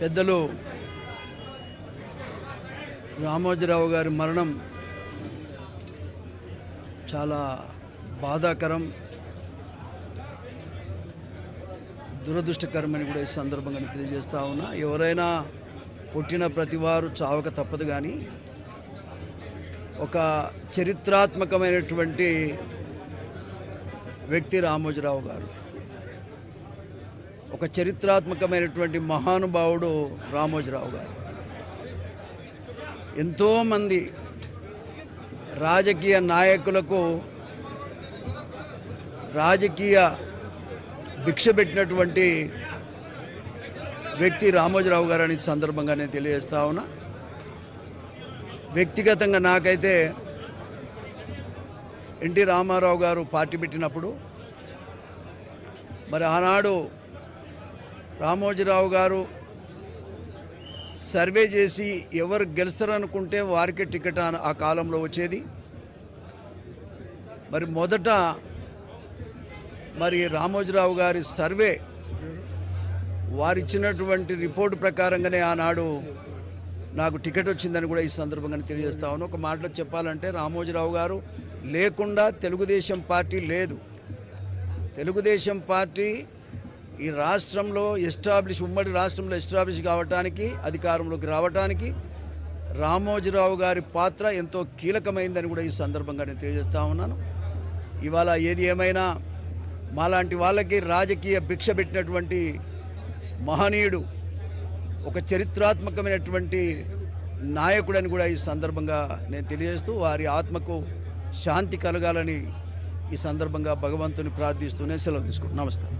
పెద్దలు రామోజీరావు గారి మరణం చాలా బాధాకరం దురదృష్టకరమని కూడా ఈ సందర్భంగా తెలియజేస్తా ఉన్నా. ఎవరైనా పుట్టిన ప్రతివారు చావక తప్పదు కానీ ఒక చరిత్రాత్మకమైనటువంటి వ్యక్తి రామోజీరావు గారు. ఒక చరిత్రాత్మకమైనటువంటి మహానుభావుడు రామోజీరావు గారు. ఎంతోమంది రాజకీయ నాయకులకు రాజకీయ భిక్ష పెట్టినటువంటి వ్యక్తి రామోజీరావు గారు అనే సందర్భంగా నేను తెలియజేస్తా ఉన్నా. వ్యక్తిగతంగా నాకైతే ఎన్టీ రామారావు గారు పార్టీ పెట్టినప్పుడు మరి ఆనాడు రామోజీరావు గారు సర్వే చేసి ఎవరు గెలుస్తారనుకుంటే వారికే టికెట్ ఆ- ఆ కాలంలో వచ్చేది. మరి మొదట మరి రామోజీరావు గారి సర్వే వారిచ్చినటువంటి రిపోర్టు ప్రకారంగానే ఆనాడు నాకు టికెట్ వచ్చిందని కూడా ఈ సందర్భంగా తెలియజేస్తా ఉన్నాను. ఒక మాటలో చెప్పాలంటే రామోజీరావు గారు లేకుండా తెలుగుదేశం పార్టీ లేదు. తెలుగుదేశం పార్టీ ఈ రాష్ట్రంలో ఎస్టాబ్లిష్ ఉమ్మడి రాష్ట్రంలో ఎస్టాబ్లిష్ కావటానికి అధికారంలోకి రావటానికి రామోజీరావు గారి పాత్ర ఎంతో కీలకమైందని కూడా ఈ సందర్భంగా నేను తెలియజేస్తా ఉన్నాను. ఇవాళ ఏది ఏమైనా మాలాంటి వాళ్ళకి రాజకీయ భిక్ష పెట్టినటువంటి మహనీయుడు ఒక చరిత్రాత్మకమైనటువంటి నాయకుడని కూడా ఈ సందర్భంగా నేను తెలియజేస్తూ వారి ఆత్మకు శాంతి కలగాలని ఈ సందర్భంగా భగవంతుని ప్రార్థిస్తూనే సెలవు తీసుకుంటున్నాను. నమస్కారం.